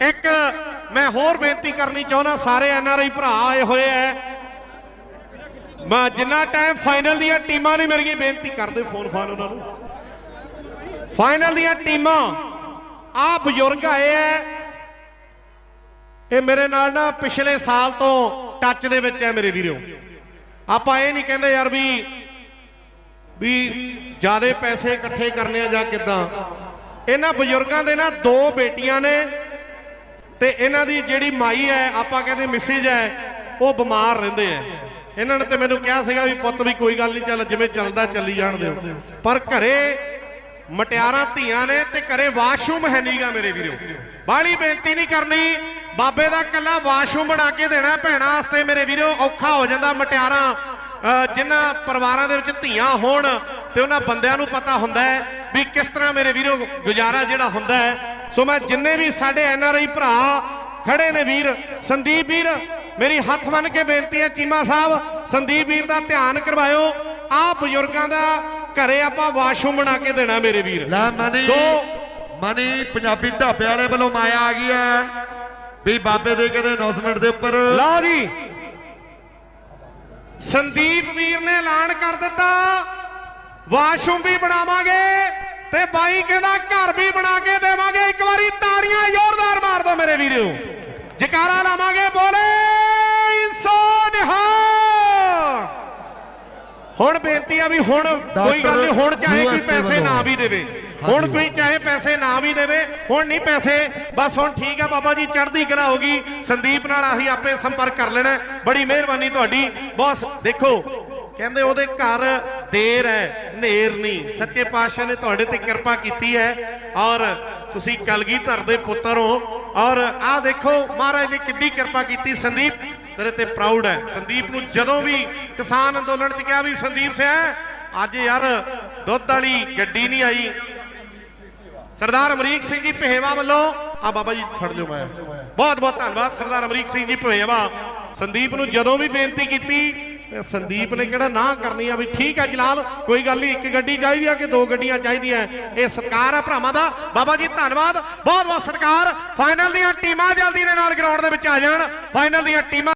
ਇੱਕ ਮੈਂ ਹੋਰ ਬੇਨਤੀ ਕਰਨੀ ਚਾਹੁੰਦਾ, ਸਾਰੇ ਐਨ ਆਰ ਆਈ ਭਰਾ ਆਏ ਹੋਏ ਐ। ਮੈਂ ਜਿੰਨਾ ਟਾਈਮ ਫਾਈਨਲ ਦੀਆਂ ਟੀਮਾਂ ਨਹੀਂ ਮੇਰੀ ਬੇਨਤੀ ਕਰਦੇ ਫੋਨ ਫਾਨ ਉਹਨਾਂ ਨੂੰ। ਫਾਈਨਲ ਦੀਆਂ ਟੀਮਾਂ ਆ ਬਜ਼ੁਰਗ ਆਏ ਐ। ਇਹ ਮੇਰੇ ਨਾਲ ਨਾ ਪਿਛਲੇ ਸਾਲ ਤੋਂ ਟੱਚ ਦੇ ਵਿੱਚ ਐ ਮੇਰੇ ਵੀਰੋ। ਆਪਾਂ ਇਹ ਨਹੀਂ ਕਹਿੰਦੇ ਯਾਰ ਵੀ ਵੀ ਜਿਆਦੇ ਪੈਸੇ ਇਕੱਠੇ ਕਰਨੇ ਆ ਜਾਂ ਕਿਦਾਂ। ਇਹਨਾਂ ਬਜ਼ੁਰਗਾਂ ਦੇ ਨਾ ਦੋ ਬੇਟੀਆਂ ਨੇ ਤੇ ਇਹਨਾਂ ਦੀ ਜਿਹੜੀ ਮਾਈ ਹੈ ਆਪਾਂ ਕਹਿੰਦੇ ਮਿਸਿਜ ਹੈ ਉਹ ਬਿਮਾਰ ਰਹਿੰਦੇ ਆ। ਇਹਨਾਂ ਨੇ ਤੇ ਮੈਨੂੰ ਕਿਹਾ ਸੀਗਾ ਵੀ ਪੁੱਤ ਵੀ ਕੋਈ ਗੱਲ ਨਹੀਂ ਚੱਲ ਜਿਵੇਂ ਚੱਲਦਾ ਚੱਲੀ ਜਾਣ ਦਿਓ। ਪਰ ਘਰੇ ਮਟਿਆਰਾਂ ਧੀਆਂ ਨੇ ਤੇ ਘਰੇ ਵਾਸ਼ਰੂਮ ਹੈ ਨਹੀਂਗਾ ਮੇਰੇ ਵੀਰੋ। ਬਾਹਲੀ ਬੇਨਤੀ ਨਹੀਂ ਕਰਨੀ ਬਾਬੇ ਦਾ ਕੱਲਾ ਵਾਸ਼ਰੂਮ ਬਣਾ ਕੇ ਦੇਣਾ ਭੈਣਾਂ ਵਾਸਤੇ ਮੇਰੇ ਵੀਰੋ ਔਖਾ ਹੋ ਜਾਂਦਾ ਮਟਿਆਰਾਂ ਅ, ਜਿਨ੍ਹਾਂ ਪਰਿਵਾਰਾਂ ਦੇ ਵਿੱਚ ਧੀਆਂ ਹੋਣ ਤੇ ਉਹਨਾਂ ਬੰਦਿਆਂ ਨੂੰ ਪਤਾ ਹੁੰਦਾ ਹੈ ਵੀ ਕਿਸ ਤਰ੍ਹਾਂ ਮੇਰੇ ਵੀਰੋ ਗੁਜ਼ਾਰਾ ਜਿਹੜਾ ਹੁੰਦਾ ਹੈ ਸੋ ਮੈਂ ਜਿੰਨੇ ਵੀ ਸਾਡੇ ਐਨ ਆਰ ਆਈ ਭਰਾ ਖੜੇ ਨੇ ਵੀਰ ਸੰਦੀਪ ਵੀਰ ਮੇਰੀ ਹੱਥ ਬੰਨ ਕੇ ਬੇਨਤੀ ਹੈ ਚੀਮਾ ਸਾਹਿਬ ਸੰਦੀਪ ਵੀਰ ਦਾ ਧਿਆਨ ਕਰਵਾਇਓ। ਆਹ ਬਜ਼ੁਰਗਾਂ ਦਾ ਘਰੇ ਆਪਾਂ ਵਾਸ਼ਰੂਮ ਬਣਾ ਕੇ ਦੇਣਾ ਮੇਰੇ ਵੀਰ। ਲੈ ਮਨੀ ਦੋ। ਮਨੀ ਪੰਜਾਬੀ ਢਾਬੇ ਵਾਲੇ ਵੱਲੋਂ ਮਾਇਆ ਆ ਗਈ ਹੈ। ਵੀ ਬਾਬੇ ਦੇ ਕਹਿੰਦੇ ਅਨਾਉਂਸਮੈਂਟ ਦੇ ਉੱਪਰ। ਲਓ ਜੀ। ਸੰਦੀਪ ਵੀਰ ਨੇ ਐਲਾਨ ਕਰ ਦਿੱਤਾ। ਵਾਸ਼ਰੂਮ ਵੀ ਬਣਾਵਾਂਗੇ। ਤੇ ਬਾਈ ਕਹਿੰਦਾ ਘਰ ਵੀ ਬਣਾ ਕੇ ਦੇਵਾਂਗੇ? ਇੱਕ ਵਾਰੀ ਤਾੜੀਆਂ ਜ਼ੋਰਦਾਰ ਮਾਰ ਦਿਓ ਮੇਰੇ ਵੀਰੋ। ਜਕਾਰਾ ਲਾਵਾਂਗੇ ਬੋਲੇ ਇਨਸੋ ਨਿਹਾਲ ਹੁਣ ਬੇਨਤੀ ਆ ਵੀ ਹੁਣ ਕੋਈ ਗੱਲ ਨਹੀਂ ਹੁਣ ਚਾਹੇ ਕੋਈ ਪੈਸੇ ਨਾ। ਵੀ ਦੇਵੇ। ਹੁਣ ਕੋਈ ਚਾਹੇ ਪੈਸੇ ਨਾ ਵੀ ਦੇਵੇ ਹੁਣ ਨਹੀਂ ਪੈਸੇ। ਬਸ ਹੁਣ ਠੀਕ ਆ ਬਾਬਾ ਜੀ ਚੜ੍ਹਦੀ ਕਲਾ ਹੋ ਗਈ। ਸੰਦੀਪ ਨਾਲ ਅਸੀਂ ਆਪੇ ਸੰਪਰਕ ਕਰ ਲੈਣਾ। ਬੜੀ ਮਿਹਰਬਾਨੀ ਤੁਹਾਡੀ। ਬਸ ਦੇਖੋ ਕਹਿੰਦੇ ਉਹਦੇ ਘਰ ਦੇਰ ਹੈ, ਨੇਰ ਨਹੀਂ। ਸੱਚੇ ਪਾਤਸ਼ਾਹ ਨੇ ਤੁਹਾਡੇ ਤੇ ਕਿਰਪਾ ਕੀਤੀ ਹੈ ਔਰ ਤੁਸੀਂ ਕਲਗੀਧਰ ਦੇ ਪੁੱਤਰ ਹੋ ਔਰ ਆਹ ਦੇਖੋ, ਮਹਾਰਾਜ ਨੇ ਕਿੰਨੀ ਕਿਰਪਾ ਕੀਤੀ। ਸੰਦੀਪ ਤੇਰੇ ਤੇ ਪ੍ਰਾਊਡ ਹੈ। ਸੰਦੀਪ ਨੂੰ ਜਦੋਂ ਵੀ ਕਿਸਾਨ ਅੰਦੋਲਨ ਚ ਕਿਹਾ ਵੀ ਸੰਦੀਪ ਸਿੰਘ ਅੱਜ ਯਾਰ ਦੁੱਧ ਵਾਲੀ ਗੱਡੀ ਨਹੀਂ ਆਈ। ਸਰਦਾਰ ਅਮਰੀਕ ਸਿੰਘ ਜੀ ਪਹਿਵਾ ਵੱਲੋਂ ਆ ਬਾਬਾ ਜੀ ਫੜ ਲਿਓ ਮੈਂ। ਬਹੁਤ ਬਹੁਤ ਧੰਨਵਾਦ। ਸਰਦਾਰ ਅਮਰੀਕ ਸਿੰਘ ਜੀ ਪਹਿਵਾ ਸੰਦੀਪ ਨੂੰ ਜਦੋਂ ਵੀ ਬੇਨਤੀ ਕੀਤੀ ਤੇ ਸੰਦੀਪ ਨੇ ਕਿਹੜਾ ਨਾ ਕਰਨੀ ਆ ਵੀ ਠੀਕ ਹੈ ਜਲਾਲ, ਕੋਈ ਗੱਲ ਨਹੀਂ ਇੱਕ ਗੱਡੀ ਚਾਹੀਦੀ ਆ ਕਿ ਦੋ ਗੱਡੀਆਂ ਚਾਹੀਦੀਆਂ ਇਹ ਸਤਿਕਾਰ ਆ ਭਰਾਵਾਂ ਦਾ। ਬਾਬਾ ਜੀ, ਧੰਨਵਾਦ। ਬਹੁਤ ਬਹੁਤ ਸਤਿਕਾਰ। ਫਾਈਨਲ ਦੀਆਂ ਟੀਮਾਂ ਜਲਦੀ ਦੇ ਨਾਲ ਗਰਾਊਂਡ ਦੇ ਵਿੱਚ ਆ ਜਾਣ। ਫਾਈਨਲ ਦੀਆਂ ਟੀਮਾਂ